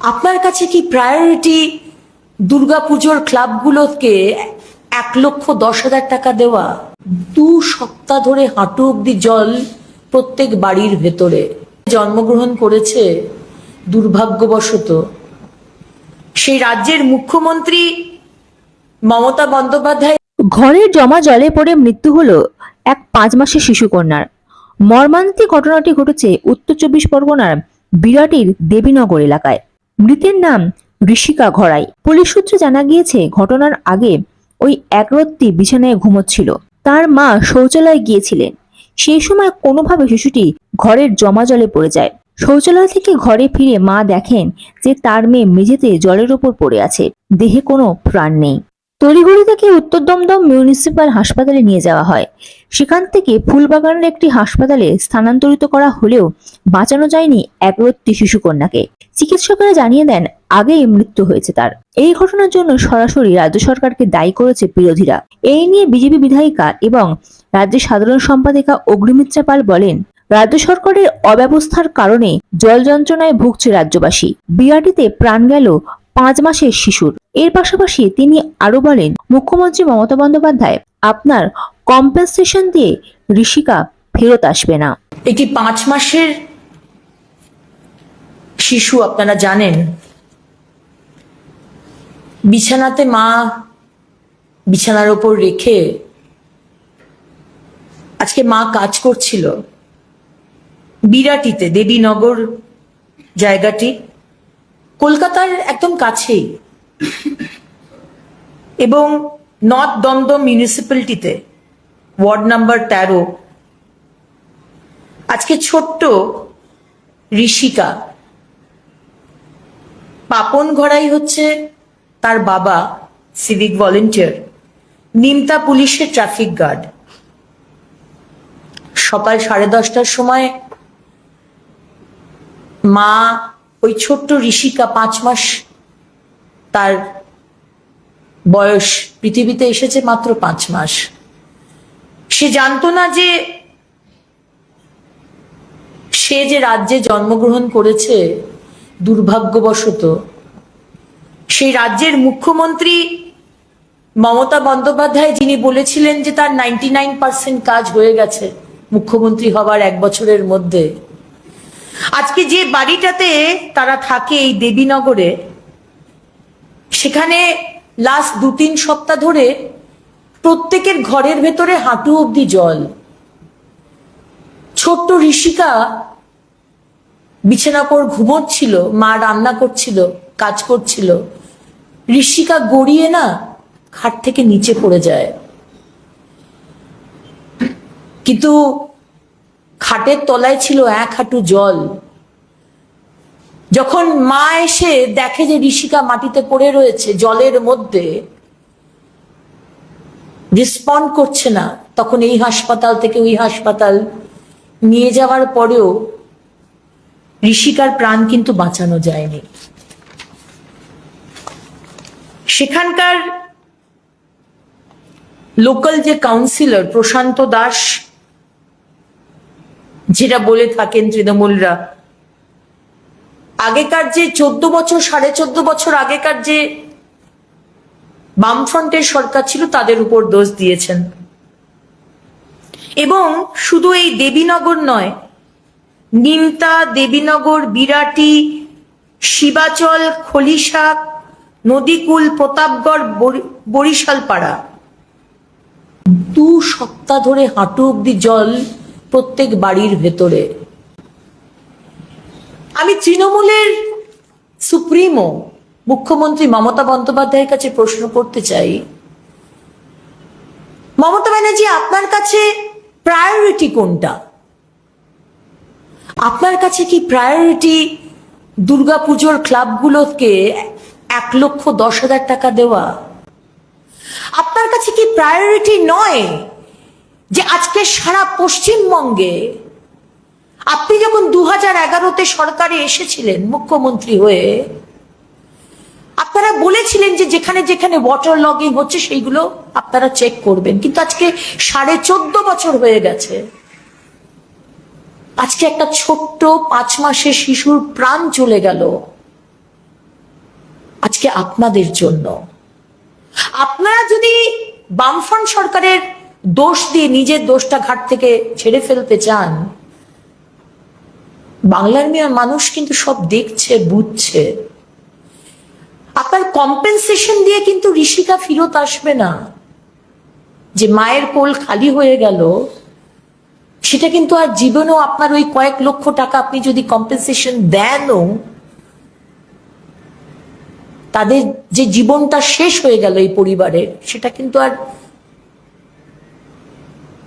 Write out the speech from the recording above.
আপনার কাছে কি প্রায়োরিটি দুর্গাপুজোর ক্লাবগুলোকে এক লক্ষ দশ হাজার টাকা দেওয়া? দু সপ্তাহ ধরে হাঁটু অব্দি জল প্রত্যেক বাড়ির ভেতরে। জন্মগ্রহণ করেছে দুর্ভাগ্যবশত। সেই রাজ্যের মুখ্যমন্ত্রী মমতা বন্দ্যোপাধ্যায় ঘরের জমা জলে পড়ে মৃত্যু হলো এক পাঁচ মাসের শিশুকন্যার। মর্মান্তিক ঘটনাটি ঘটেছে উত্তর চব্বিশ পরগনার বিরাটির দেবীনগর এলাকায়। মৃতের নাম ঋষিকা ঘড়াই। পুলিশ সূত্রে জানা গিয়েছে, ঘটনার আগে ওই একরত্তি বিছানায় ঘুমোচ্ছিল। তার মা শৌচালয়ে গিয়েছিলেন। সেই সময় কোনোভাবে শিশুটি ঘরের জমা জলে পড়ে যায়। শৌচালয় থেকে ঘরে ফিরে মা দেখেন যে তার মেয়ে মেঝেতে জলের ওপর পড়ে আছে। দেহে কোনো প্রাণ নেই। তড়িঘড়ি থেকে উত্তর দমদম মিউনিসিপাল হাসপাতালে নিয়ে যাওয়া হয়? সেখান থেকে ফুলবাগানের একটি হাসপাতালে স্থানান্তরিত করা হলেও বাঁচানো যায়নি একরত্তি শিশুকন্যাকে। চিকিৎসকেরা জানিয়ে দেন, আগেই মৃত্যু হয়েছে তার। এই ঘটনার জন্য সরাসরি রাজ্য সরকারকে দায়ী করেছে বিরোধীরা। এই নিয়ে বিজেপি বিধায়িকা এবং রাজ্যের সাধারণ সম্পাদিকা অগ্নিমিত্রা পাল বলেন, রাজ্য সরকারের অব্যবস্থার কারণে জল যন্ত্রণায় ভুগছে রাজ্যবাসী। বিআরটিতে প্রাণ গেল পাঁচ মাসের শিশুর। এর পাশাপাশি তিনি আরও বলেন, মুখ্যমন্ত্রী মমতা বন্দ্যোপাধ্যায়, আপনার কম্পেনসেশন দিয়ে ঋষিকা ফেরত আসবে না। একটি পাঁচ মাসের শিশু, আপনারা জানেন। বিছানাতে মা বিছানার ওপর রেখে আজকে মা কাজ করছিল। বিরাটিতে, দেবীনগর জায়গাটি। কলকাতার একদম কাছেই। এবং নর্থ দমদম মিউনিসিপ্যালিটিতে, ওয়ার্ড নাম্বার তেরো, আজকে ছোট্ট ঋষিকা। পাপন ঘড়াই হচ্ছে তার বাবা সিভিক ভলেন্টিয়ার নিমতা পুলিশের ট্রাফিক গার্ড সকাল সাড়ে দশটার সময় মা ওই ছোট্ট ঋষিকা পাঁচ মাস তার বয়স পৃথিবীতে এসেছে মাত্র পাঁচ মাস। সে জানতো না যে সে যে রাজ্যে জন্মগ্রহণ করেছে দুর্ভাগ্যবশত, সেই রাজ্যের মুখ্যমন্ত্রী মমতা বন্দ্যোপাধ্যায় যিনি বলেছিলেন যে তার নাইনটি নাইন পার্সেন্ট কাজ হয়ে গেছে মুখ্যমন্ত্রী হবার এক বছরের মধ্যে আজকে যে বাড়িটাতে তারা থাকে এই দেবীনগরে, সেখানে লাস্ট দু তিন সপ্তাহ ধরে প্রত্যেকের ঘরের ভেতরে হাঁটু অব্দি জল। ছোট্ট ঋষিকা বিছানা পর ঘুমোচ্ছিল, মা রান্না করছিল, কাজ করছিল। ঋষিকা গড়িয়ে না খাট থেকে নিচে পড়ে যায়। কিন্তু খাটের তলায় ছিল এক হাঁটু জল। যখন মা এসে দেখে যে ঋষিকা মাটিতে পড়ে রয়েছে জলের মধ্যে রেসপন্ড করছে না। তখন এই হাসপাতাল থেকে ওই হাসপাতাল নিয়ে যাওয়ার পরেও ঋষিকার প্রাণ কিন্তু বাঁচানো যায়নি। সেখানকার লোকাল যে কাউন্সিলর প্রশান্ত দাস যেটা বলে থাকেন তৃণমূলরা। আগেকার যে চোদ্দ বছর, সাড়ে চোদ্দ বছর আগেকার যে বামফ্রন্টের সরকার ছিল, তাদের উপর দোষ দিয়েছেন। এবং শুধু এই দেবীনগর নয়, নিমতা, দেবীনগর, বিরাটি, শিবাচল খলিশাক নদীকুল, প্রতাপগড়, বরি- বরিশাল পাড়া দু সপ্তাহ ধরে হাঁটু অব্দি জল প্রত্যেক বাড়ির ভেতরে। আমি তৃণমূলের সুপ্রিমো, মুখ্যমন্ত্রী মমতা বন্দ্যোপাধ্যায়ের কাছে প্রশ্ন করতে চাই। মমতা ব্যানার্জি, আপনার কাছে প্রায়োরিটি কোনটা? আপনার কাছে কি প্রায়োরিটি দুর্গাপুজোর ক্লাবগুলোকে এক লক্ষ দশ হাজার টাকা দেওয়া? আপনার কাছে কি প্রায়োরিটি নয়? যে আজকে সারা পশ্চিমবঙ্গে আপনি যখন দু হাজার এগারোতে সরকারে এসেছিলেন মুখ্যমন্ত্রী হয়ে, আপনারা বলেছিলেন যে যেখানে যেখানে ওয়াটার লগিং হচ্ছে সেইগুলো আপনারা চেক করবেন। কিন্তু আজকে সাড়ে চোদ্দ বছর হয়ে গেছে। আজকে একটা ছোট্ট পাঁচ মাসের শিশুর প্রাণ চলে গেল। আজকে আপনাদের জন্য। আপনারা যদি বামফ্রন্ট সরকারের দোষ দিয়ে নিজের দোষটা ঘাট থেকে ছেড়ে ফেলতে চান, বাংলার মেয়ে মানুষ কিন্তু সব দেখছে, বুঝছে। আপনার কম্পেনসেশন দিয়ে কিন্তু ঋষিকা ফিরত আসবে না। যে মায়ের কোল খালি হয়ে গেল, সেটা কিন্তু আর জীবনেও আপনার ওই কয়েক লক্ষ টাকা আপনি যদি কম্পেনসেশন দেনও, তাদের যে জীবনটা শেষ হয়ে গেল এই পরিবারের, সেটা কিন্তু আর